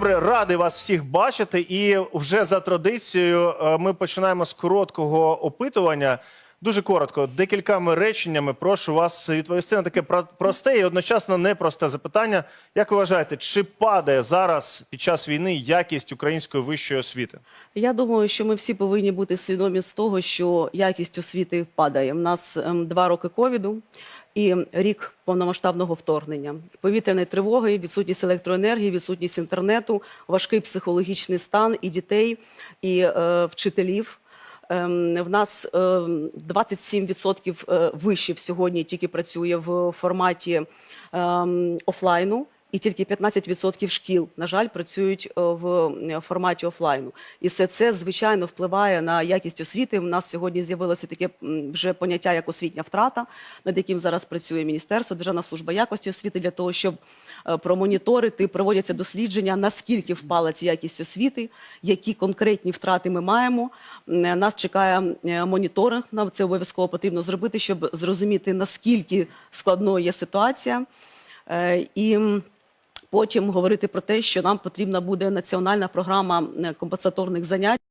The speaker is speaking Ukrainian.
Добре, радий вас всіх бачити. І вже за традицією е, ми починаємо з короткого опитування. Дуже коротко, декількома реченнями прошу вас відповісти на таке про- просте і одночасно непросте запитання. Як ви вважаєте, чи падає зараз під час війни якість української вищої освіти? Я думаю, що ми всі повинні бути свідомі з того, що якість освіти падає. У нас ем, два роки ковіду і рік повномасштабного вторгнення, повітряної тривоги, відсутність електроенергії, відсутність інтернету, важкий психологічний стан і дітей, і е, вчителів. Ем, В нас ем, 27% е, вишів сьогодні тільки працює в форматі ем, офлайну. І тільки 15% шкіл, на жаль, працюють е, в е, форматі офлайну. І все це, звичайно, впливає на якість освіти. У нас сьогодні з'явилося таке вже поняття, як освітня втрата, над яким зараз працює Міністерство, Державна служба якості освіти, для того, щоб е, промоніторити, проводяться дослідження, наскільки впала ця якість освіти, які конкретні втрати ми маємо. Нас чекає моніторинг, нам це обов'язково потрібно зробити, щоб зрозуміти, наскільки складною є ситуація. І потім говорити про те, що нам потрібна буде національна програма е, компенсаторних занять.